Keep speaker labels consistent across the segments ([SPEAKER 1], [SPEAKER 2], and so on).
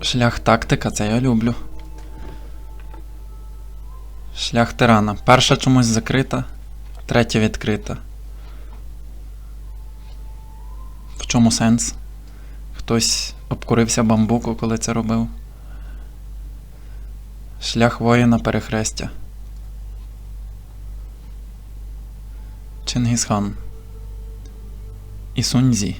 [SPEAKER 1] Шлях тактика, це я люблю. Шлях тирана. Перша чомусь закрита, третя відкрита. В чому сенс? Хтось обкурився бамбуку, коли це робив. Шлях воїна перехрестя. Чингісхан. І Суньзі.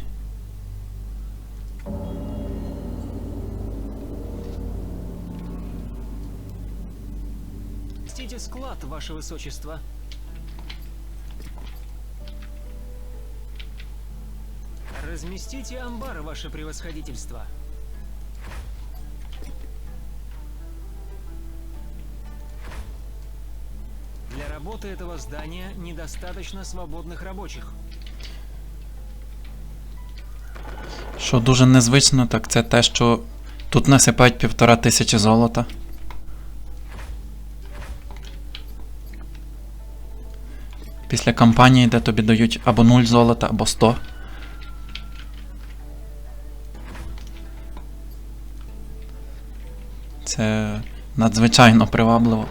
[SPEAKER 2] Разместите склад, ваше высочество. Разместите амбар, ваше превосходительство. Для работы этого здания недостаточно свободных рабочих.
[SPEAKER 1] Що дуже незвично, так це те, що тут насипають півтора тисячі золота. Після кампанії, де тобі дають або 0 золота, або 100. Це надзвичайно привабливо.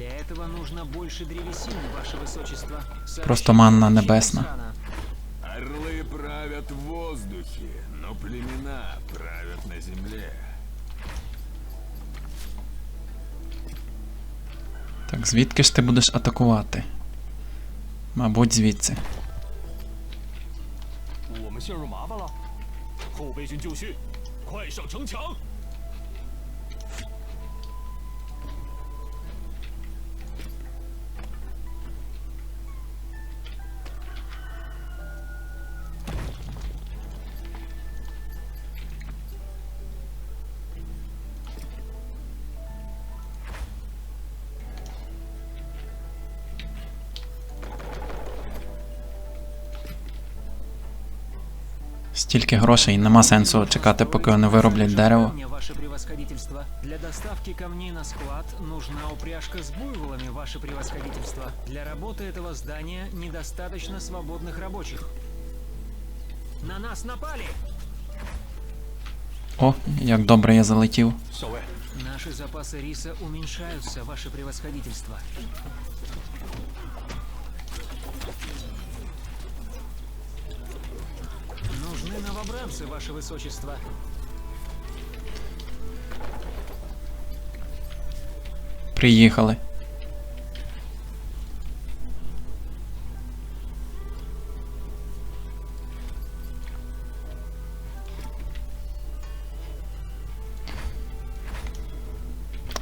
[SPEAKER 2] Для этого нужно больше древесины, ваше высочество.
[SPEAKER 1] Просто манна небесна.
[SPEAKER 2] Чингисхана.
[SPEAKER 3] Орлы правят в воздухе, но племена правят на земле.
[SPEAKER 1] Так, звідки ж ти будеш атакувати? Мабуть, звідси. Стільки грошей, нема сенсу чекати, поки вони вироблять дерево.
[SPEAKER 2] Мне, Ваше превосходительство. Для доставки камней на склад нужна упряжка с буйволами, ваше превосходительство. Для работы этого здания недостаточно свободных рабочих. На нас напали!
[SPEAKER 1] О, як добре я залетів.
[SPEAKER 4] 少尉，
[SPEAKER 2] Наши запасы риса уменьшаются, ваше превосходительство. Новобранцы, ваше высочество.
[SPEAKER 1] Приїхали.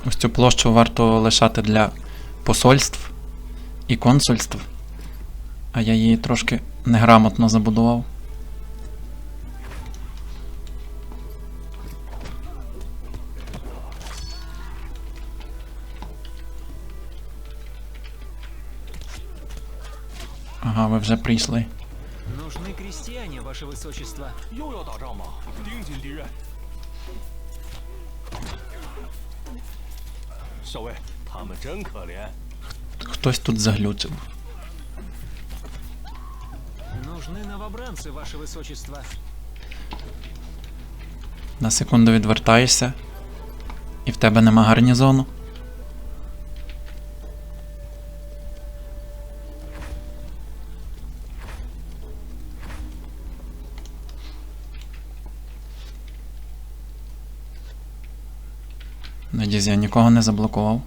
[SPEAKER 1] Ось цю площу варто лишати для посольств і консульств. А я її трошки неграмотно забудував. вже прийшли.
[SPEAKER 2] Нужны крестьяне, ваше высочество.
[SPEAKER 1] Хтось тут заглючив.
[SPEAKER 2] Нужны новобранцы, ваше высочество.
[SPEAKER 1] На секунду відвертаєшся, і в тебе нема гарнізону. Надіюсь, я нікого не заблокував.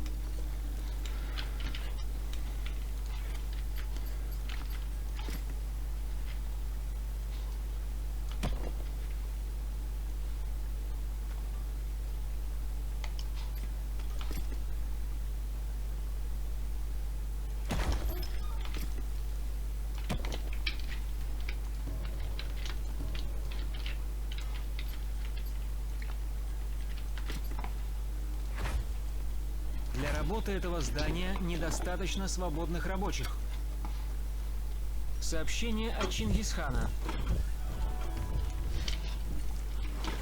[SPEAKER 2] работы этого здания недостаточно свободных рабочих. Сообщение от Чингисхана.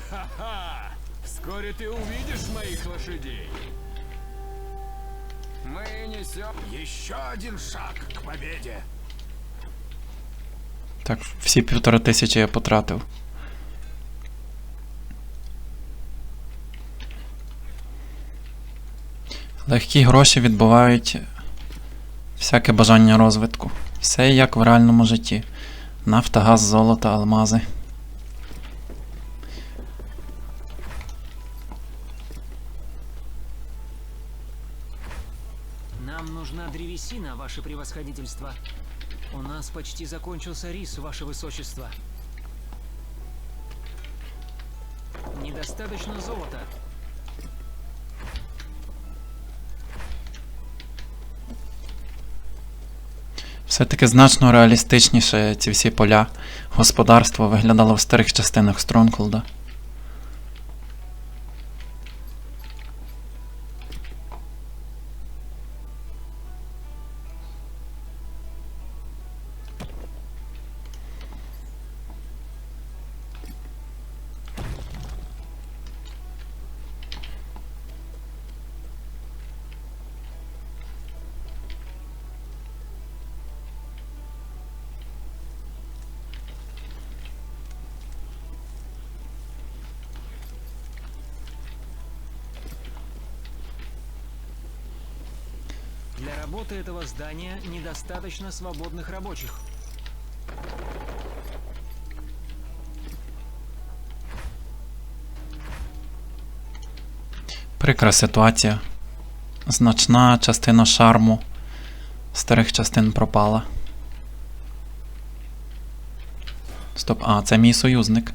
[SPEAKER 3] Ха-ха! Вскоре ты увидишь моих лошадей. Мы несем еще один шаг к победе.
[SPEAKER 1] Так, всі півтори тисячі я потратив. Легкі гроші відбувають всяке бажання розвитку. Все як в реальному житті. Нафта, газ, золото, алмази.
[SPEAKER 2] Нам нужна древесина, ваше превосходительство. У нас почти закончился рис, ваше высочество. Недостаточно золота.
[SPEAKER 1] Все-таки значно реалістичніше ці всі поля господарство виглядало в старих частинах Стронколда.
[SPEAKER 2] работы этого здания недостаточно свободных рабочих.
[SPEAKER 1] Прикра ситуація. Значна частина шарму старих частин пропала. Стоп, а, це мій союзник.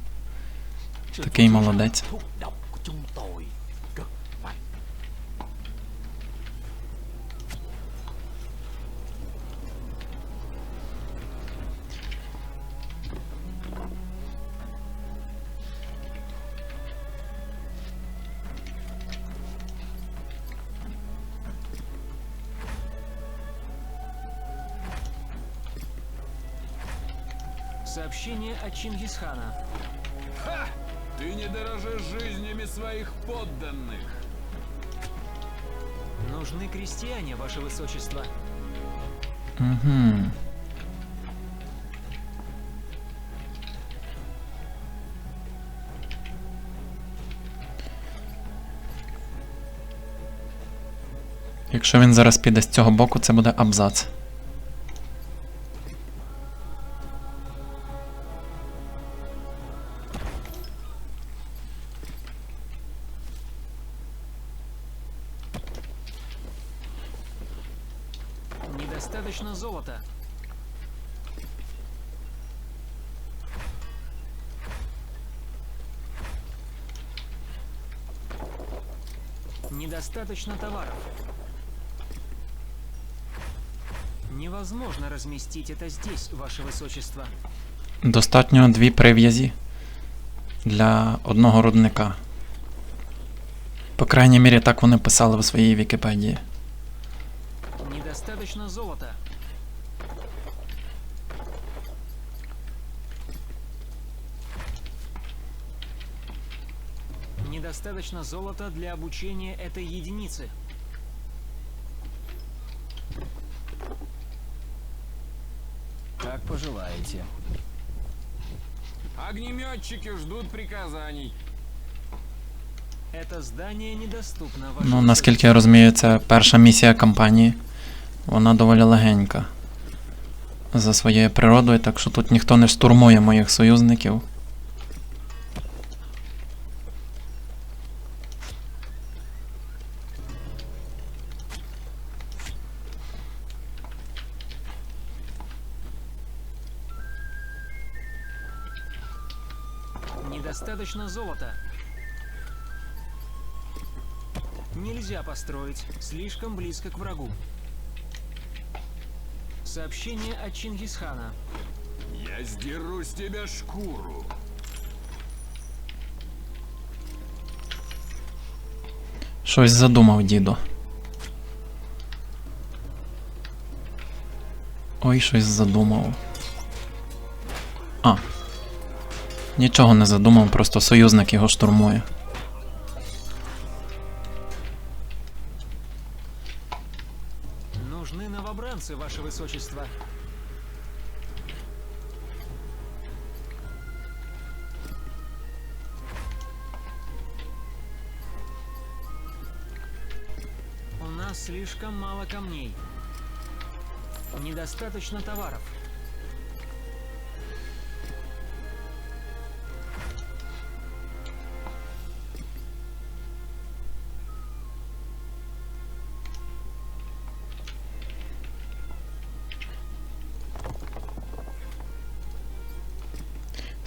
[SPEAKER 1] Такий молодець.
[SPEAKER 2] Чингисхана.
[SPEAKER 3] Ха! Ты не дорожишь жизнями своих подданных.
[SPEAKER 2] Нужны крестьяне, ваше высочество.
[SPEAKER 1] Угу. Якщо він зараз піде з цього боку, це буде абзац.
[SPEAKER 2] Недостаточно товаров. Невозможно разместить это здесь, ваше высочество.
[SPEAKER 1] Достатньо дві прив'язі для одного рудника. По крайній мірі, так вони писали в своїй Вікіпедії.
[SPEAKER 2] Недостаточно золота. Недостаточно золота для обучения этой единицы.
[SPEAKER 5] Как пожелаете.
[SPEAKER 3] Огнеметчики ждут приказаний.
[SPEAKER 2] Это здание недоступно, ваше
[SPEAKER 1] Ну, наскільки я розумію, це перша місія кампанії. Вона доволі легенька. За своєю природою, так що тут ніхто не штурмує моїх союзників.
[SPEAKER 2] Недостаточно золота. Нельзя построить, слишком близко к врагу. Сообщение от Чингисхана.
[SPEAKER 3] Я сдеру с тебя шкуру.
[SPEAKER 1] Щось задумав дідо. Ой, щось задумав. А. Нічого не задумав, просто союзник його штурмує.
[SPEAKER 2] Нужны новобранцы, ваше высочество. У нас слишком мало камней. Недостаточно товаров.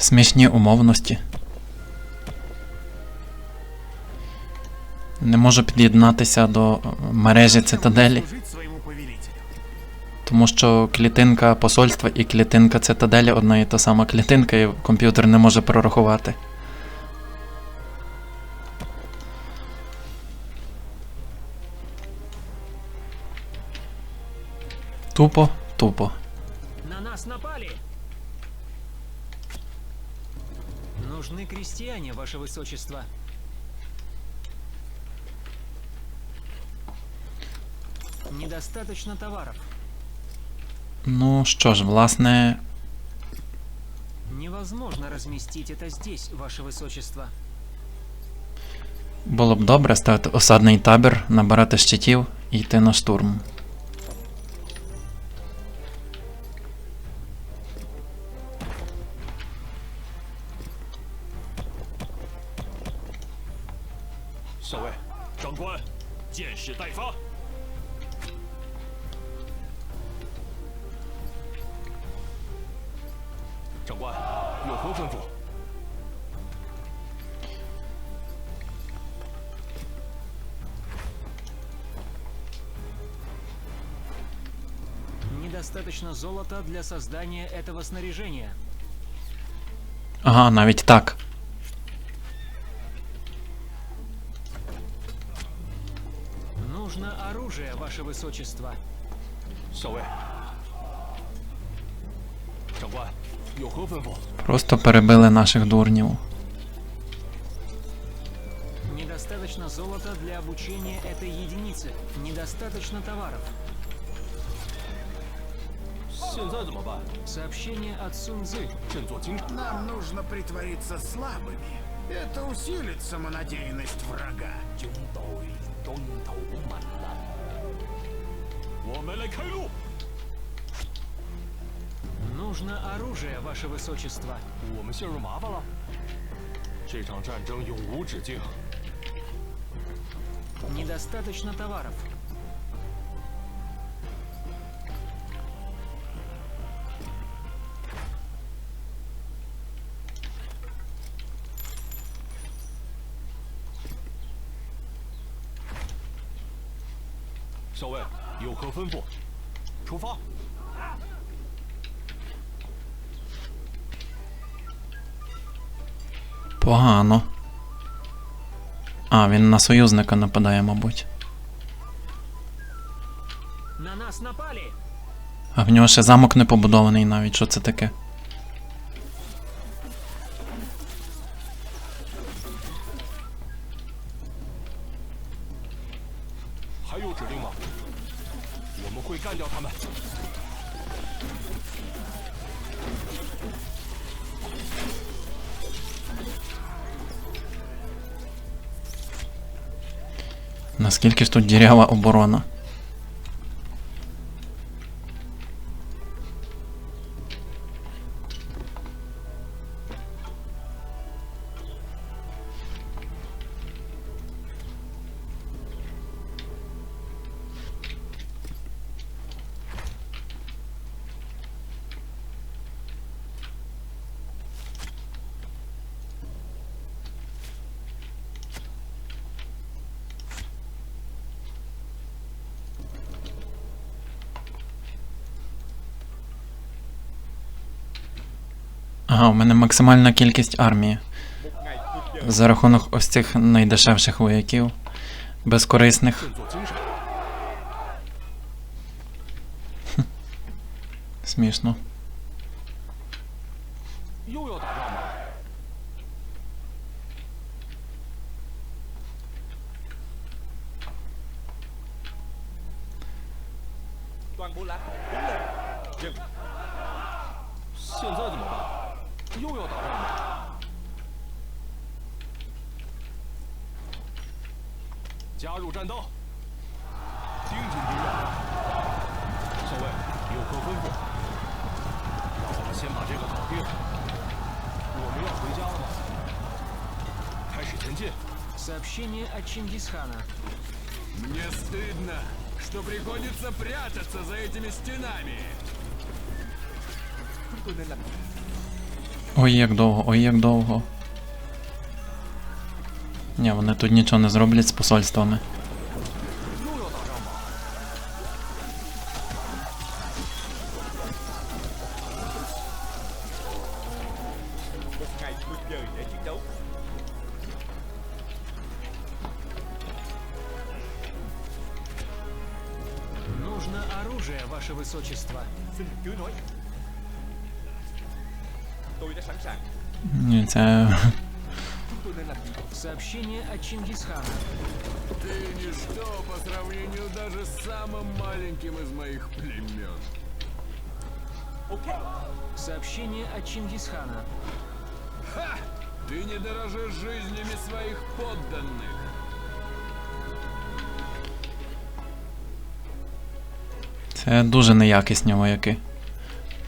[SPEAKER 1] Смішні умовності. Не можу під'єднатися до е, мережі цитаделі, тому що клітинка посольства і клітинка цитаделі одна і та сама клітинка, і комп'ютер не може прорахувати. Тупо, тупо.
[SPEAKER 2] На нас напали! Нужны крестьяне, ваше высочество. Недостаточно товаров.
[SPEAKER 1] Ну що ж, власне,
[SPEAKER 2] Невозможно разместить это здесь, ваше высочество.
[SPEAKER 1] було б добре ставити осадний табір, набирати щитів і йти на штурм. “
[SPEAKER 2] достаточно золота для создания этого снаряжения.
[SPEAKER 1] Ага, ведь так.
[SPEAKER 2] Нужно оружие, ваше высочество.
[SPEAKER 1] Просто перебили наших дурнів.
[SPEAKER 2] Недостаточно золота для обучения этой единицы. Недостаточно товаров. Сообщение от Сунзы.
[SPEAKER 6] Нам нужно притвориться слабыми. Это усилит самонадеянность врага.
[SPEAKER 2] Нужно оружие, ваше высочество. Недостаточно товаров.
[SPEAKER 4] 少尉，有何吩咐？出发。
[SPEAKER 1] Погано. А, він на союзника нападає, мабуть.
[SPEAKER 2] На нас напали!
[SPEAKER 1] А в нього ще замок не побудований навіть. Що це таке? “ Наскільки ж тут дірява оборона? Ага, у мене максимальна кількість армії. За рахунок ось цих найдешевших вояків, безкорисних. Смішно.
[SPEAKER 4] Где?
[SPEAKER 2] Сообщение от Чингисхана.
[SPEAKER 3] Мне стыдно, что приходится прятаться за этими стенами.
[SPEAKER 1] Ой, як довго, ой, як довго. Ні, вони тут нічого не зроблять з посольствами.
[SPEAKER 2] Сообщение от Чингисхана.
[SPEAKER 3] Ты ничто по сравнению даже с самым маленьким из моих племен.
[SPEAKER 2] Сообщение от Чингисхана.
[SPEAKER 3] Ха! Ты не дорожишь жизнями своих подданных.
[SPEAKER 1] Це дуже неякісні вояки.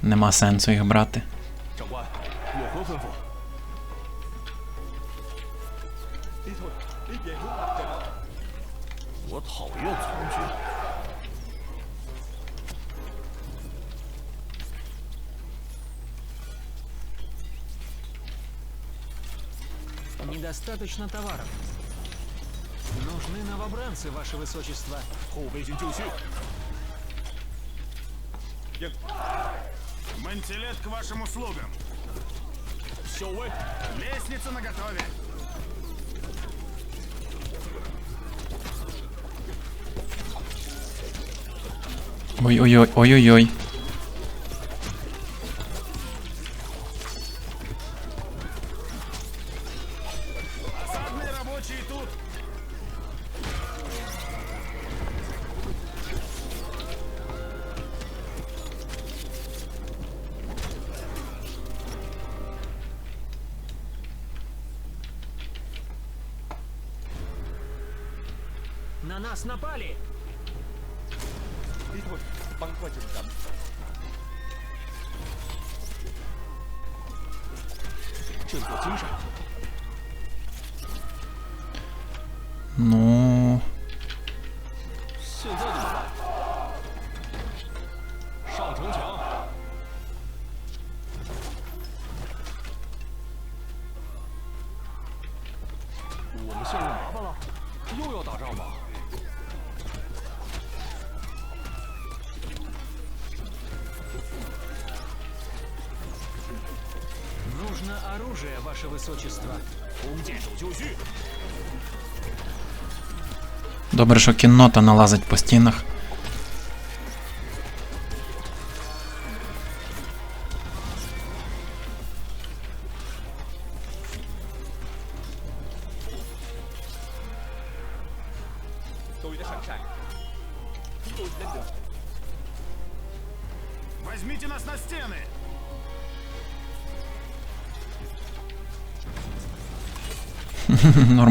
[SPEAKER 1] Нема сенсу їх брати.
[SPEAKER 2] Недостаточно товаров. Нужны новобранцы, ваше высочество.
[SPEAKER 6] Мантилет к вашим услугам. Лестница наготове.
[SPEAKER 1] Ой-ой-ой, ой-ой-ой.
[SPEAKER 2] На нас напали!
[SPEAKER 4] đi thôi băng.
[SPEAKER 1] Добре, що кіннота налазить по стінах.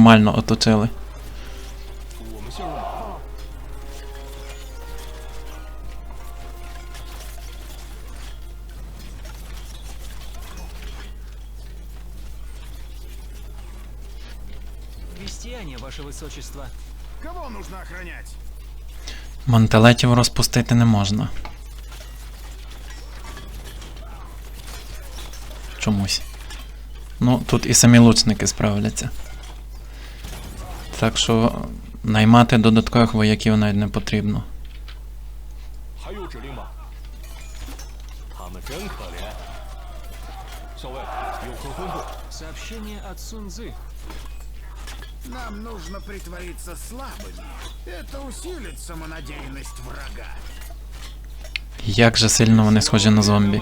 [SPEAKER 1] нормально оточили.
[SPEAKER 2] Крестьяне, ваше височество.
[SPEAKER 6] Кого нужно охранять?
[SPEAKER 1] Мантелетів розпустити не можна. Чомусь. Ну, тут і самі лучники справляться. Так що наймати додаткових вояків навіть не потрібно.
[SPEAKER 2] Сообщение от Сунзы.
[SPEAKER 6] Нам нужно притвориться слабыми. Это усилит самонадеянность врага.
[SPEAKER 1] Як же сильно вони схожі на зомбі.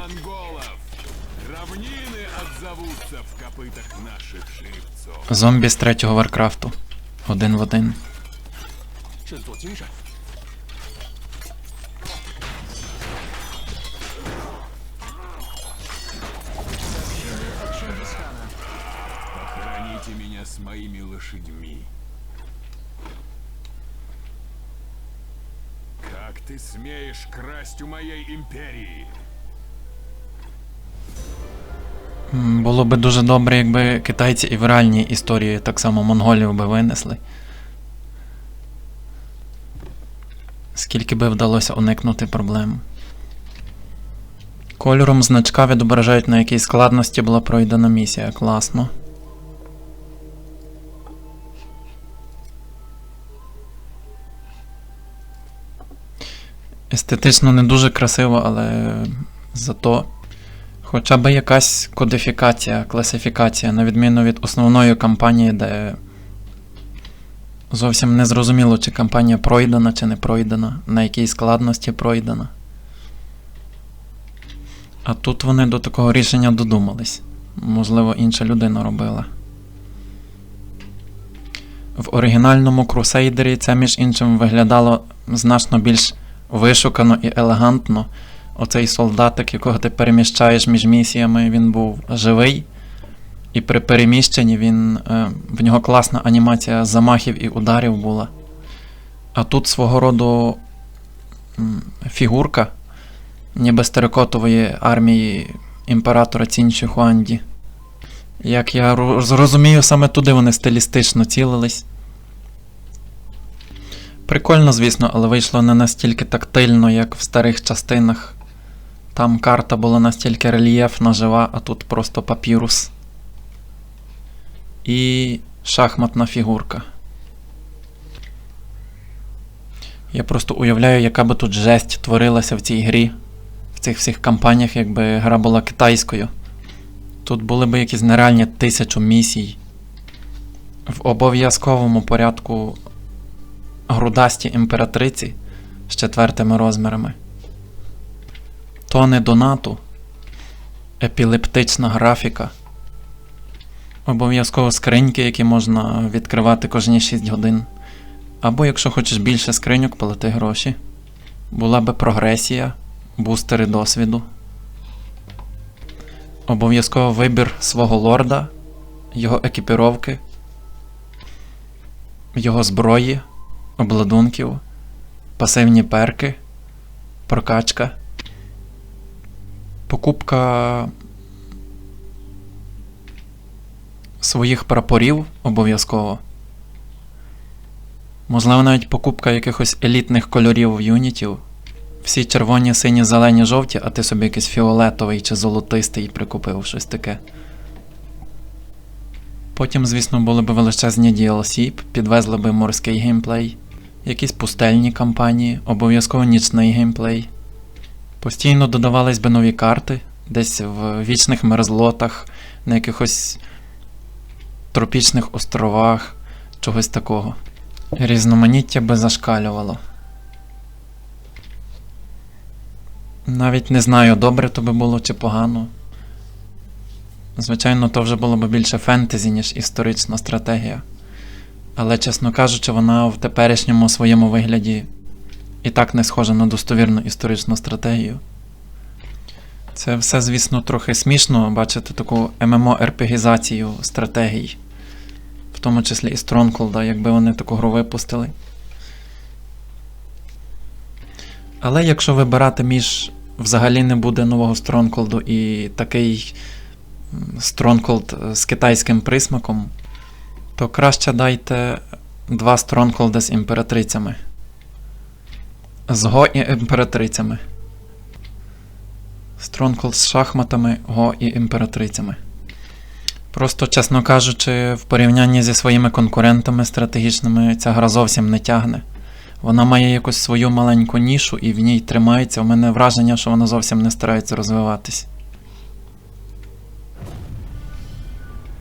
[SPEAKER 3] Равнини отзовутся в копитах.
[SPEAKER 1] Зомбі з третього Варкрафту. Один в один.
[SPEAKER 3] Похороните меня с моими лошадьми. Как ты смеешь красть у моей империи?
[SPEAKER 1] Було би дуже добре, якби китайці і в реальній історії так само монголів би винесли. Скільки би вдалося уникнути проблем. Кольором значка відображають, на якій складності була пройдена місія. Класно. Естетично не дуже красиво, але зато Хоча б якась кодифікація, класифікація, на відміну від основної кампанії, де зовсім не зрозуміло, чи кампанія пройдена, чи не пройдена, на якій складності пройдена. А тут вони до такого рішення додумались. Можливо, інша людина робила. В оригінальному крусейдері це, між іншим, виглядало значно більш вишукано і елегантно. Оцей солдатик, якого ти переміщаєш між місіями, він був живий. І при переміщенні він, е, в нього класна анімація замахів і ударів була. А тут свого роду фігурка, ніби з армії імператора Цінші Хуанді. Як я ро- зрозумію, саме туди вони стилістично цілились. Прикольно, звісно, але вийшло не настільки тактильно, як в старих частинах. Там карта була настільки рельєфна, жива, а тут просто папірус. І шахматна фігурка. Я просто уявляю, яка би тут жесть творилася в цій грі, в цих всіх кампаніях, якби гра була китайською. Тут були б якісь нереальні тисячу місій. В обов'язковому порядку грудасті імператриці з четвертими розмірами. Тони донату, епілептична графіка, обов'язково скриньки, які можна відкривати кожні 6 годин. Або якщо хочеш більше скриньок, плати гроші. Була би прогресія, бустери досвіду. Обов'язково вибір свого лорда, його екіпіровки, його зброї, обладунків, пасивні перки, прокачка. Покупка своїх прапорів обов'язково. Можливо, навіть покупка якихось елітних кольорів юнітів. Всі червоні, сині, зелені, жовті, а ти собі якийсь фіолетовий чи золотистий прикупив щось таке. Потім, звісно, були б величезні DLC, підвезли би морський геймплей, якісь пустельні кампанії, обов'язково нічний геймплей. Постійно додавались би нові карти, десь в вічних мерзлотах, на якихось тропічних островах, чогось такого. Різноманіття би зашкалювало. Навіть не знаю, добре то би було чи погано. Звичайно, то вже було б більше фентезі, ніж історична стратегія. Але, чесно кажучи, вона в теперішньому своєму вигляді і так не схожа на достовірну історичну стратегію. Це все, звісно, трохи смішно бачити таку ММО-РПГізацію стратегій, в тому числі і Stronghold, якби вони таку гру випустили. Але якщо вибирати між взагалі не буде нового Stronghold і такий Stronghold з китайським присмаком, то краще дайте два Stronghold з імператрицями. З Го і імператрицями. Стронкол з шахматами, Го і імператрицями. Просто, чесно кажучи, в порівнянні зі своїми конкурентами стратегічними ця гра зовсім не тягне. Вона має якусь свою маленьку нішу і в ній тримається. У мене враження, що вона зовсім не старається розвиватись.